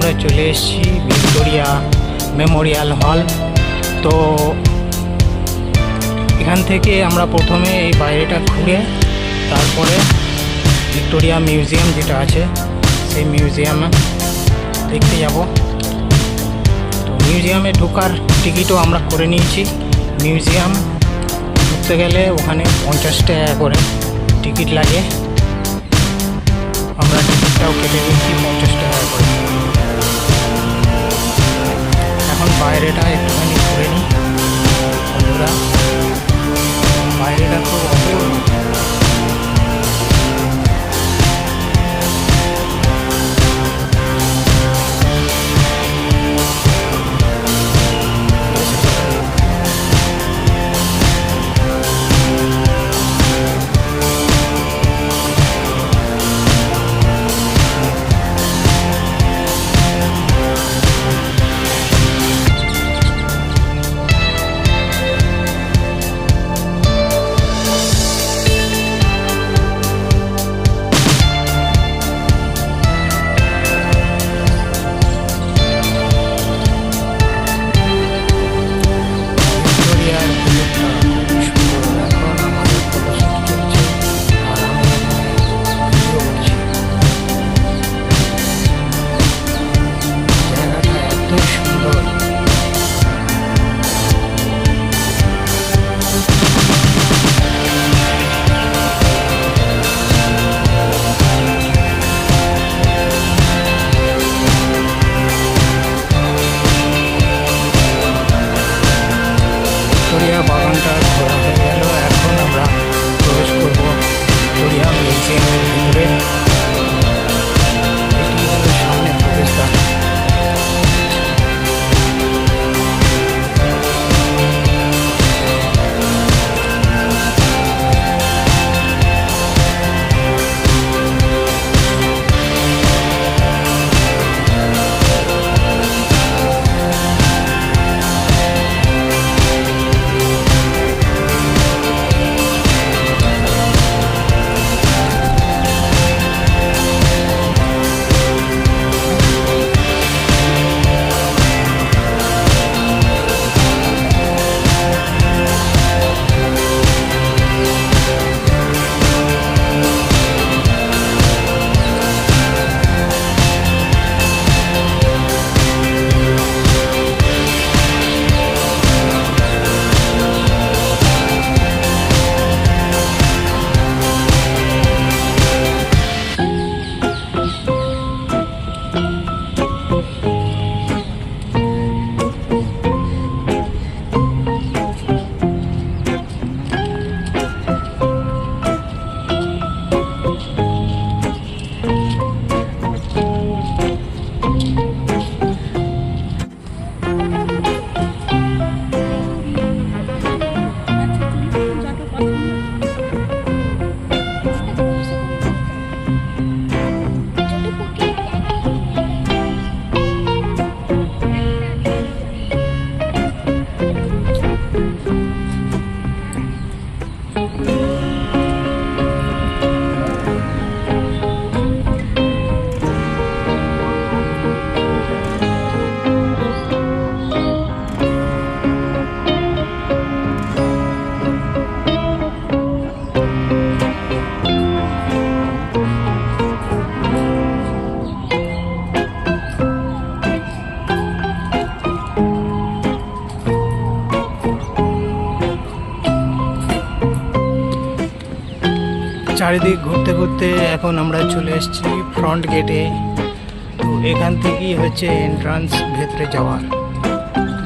আমরা চলে এসেছি ভিক্টোরিয়া মেমোরিয়াল হল। তো এখান থেকে আমরা প্রথমে এই বাইরেটা ঘুরে তারপরে ভিক্টোরিয়া মিউজিয়াম যেটা আছে, সেই মিউজিয়ামে দেখতে যাব। তো মিউজিয়ামে ঢোকার টিকিটও আমরা করে নিয়েছি। মিউজিয়াম ঢুকতে গেলে ওখানে পঞ্চাশ টাকা করে টিকিট লাগে। আমরা টিকিটটাও কেটে নিয়েছি, পঞ্চাশ টাকা করে। এখন বাইরেটা একটুখানি ঘুরে নিই চারিদিক ঘুরতে ঘুরতে এখন আমরা চলে এসেছি ফ্রন্ট গেটে তো এখান থেকেই হচ্ছে এন্ট্রান্স ভেতরে যাওয়ার।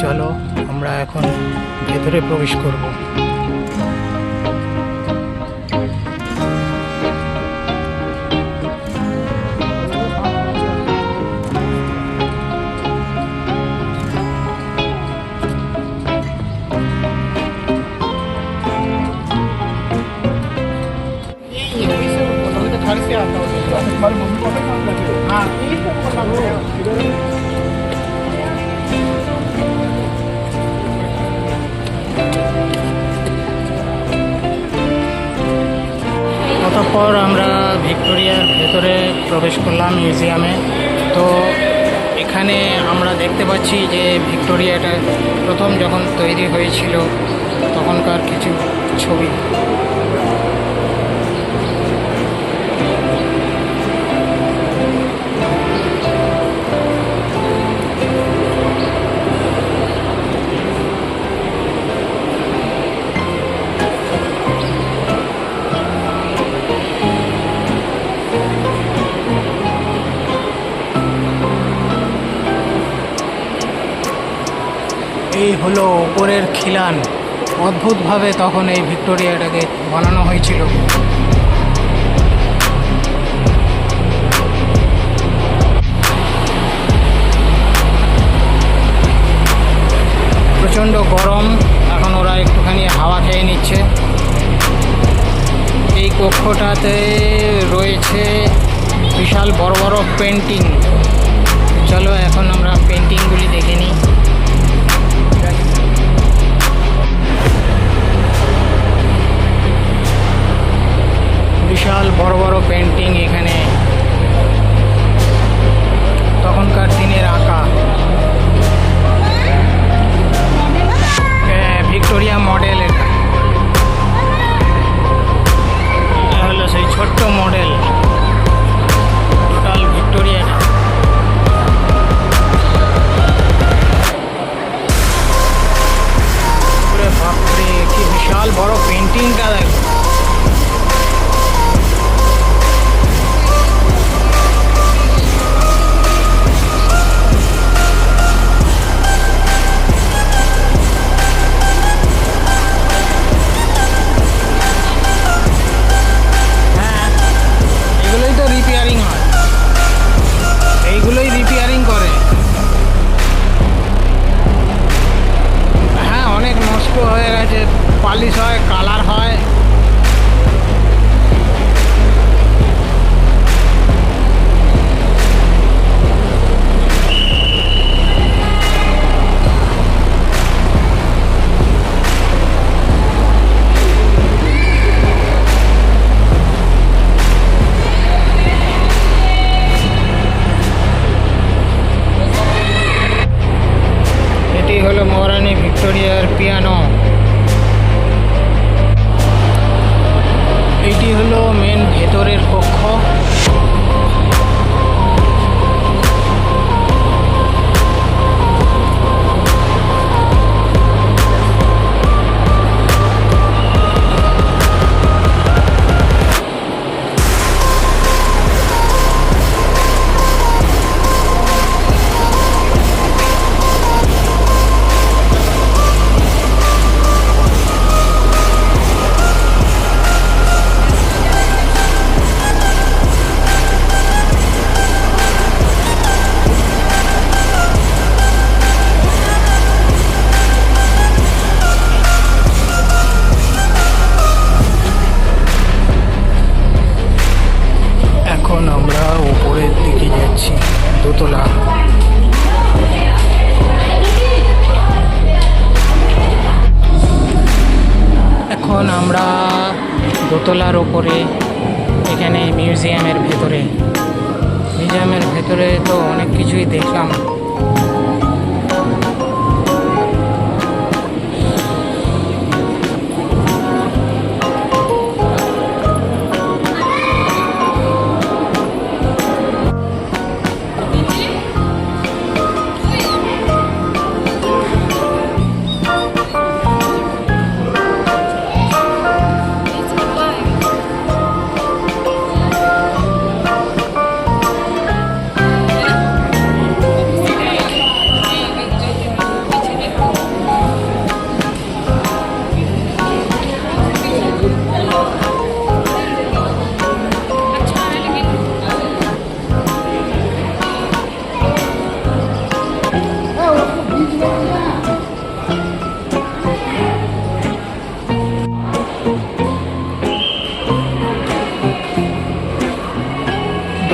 চলো, আমরা এখন ভেতরে প্রবেশ করব। অতঃপর আমরা ভিক্টোরিয়ার ভেতরে প্রবেশ করলাম মিউজিয়ামে। তো এখানে আমরা দেখতে পাচ্ছি যে ভিক্টোরিয়াটা প্রথম যখন তৈরি হয়েছিল, তখনকার কিছু ছবি। এই হলো ওপরের খিলান। অদ্ভুতভাবে তখন এই ভিক্টোরিয়াটাকে বানানো হয়েছিল। প্রচণ্ড গরম, এখন ওরা একটুখানি হাওয়া খেয়ে নিচ্ছে। এই কক্ষটাতে রয়েছে বিশাল বড় বড় পেন্টিং। চলো এখন আমরা পেন্টিংগুলি দেখে নিই। বিশাল বড় বড় পেন্টিং এখানে। তখনকার দিনের আঁকা। হ্যাঁ, ভিক্টোরিয়া মডেল এটা। হলো সেই ছোট্ট মডেল। টোটাল ভিক্টোরিয়াটা এটি হলো মহারানী ভিক্টোরিয়ার পিয়ানো। এটি হলো মেন ভেতরের কক্ষ। এখন আমরা দোতলার ওপরে এখানে মিউজিয়ামের ভেতরে। মিউজিয়ামের ভেতরে তো অনেক কিছুই দেখলাম।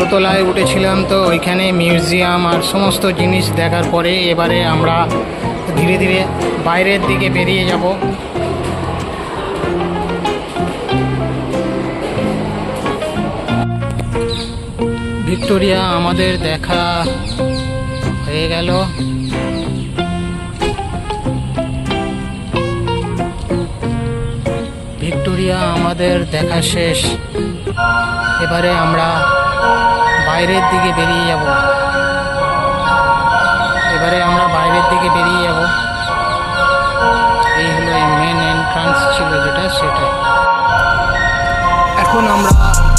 দোতলায় উঠেছিলাম তো ওইখানে মিউজিয়াম আর সমস্ত জিনিস দেখার পরে এবারে আমরা ধীরে ধীরে বাইরের দিকে বেরিয়ে যাব। ভিক্টোরিয়া, আমাদের দেখা হয়ে গেল। ভিক্টোরিয়া, আমাদের দেখা শেষ। এবারে আমরা বাইরের দিকে বেরিয়ে যাব। এবারে আমরা বাইরের দিকে বেরিয়ে যাব। এই হলো মেন এন্ট্রান্স ছিল যেটা, সেটা। এখন আমরা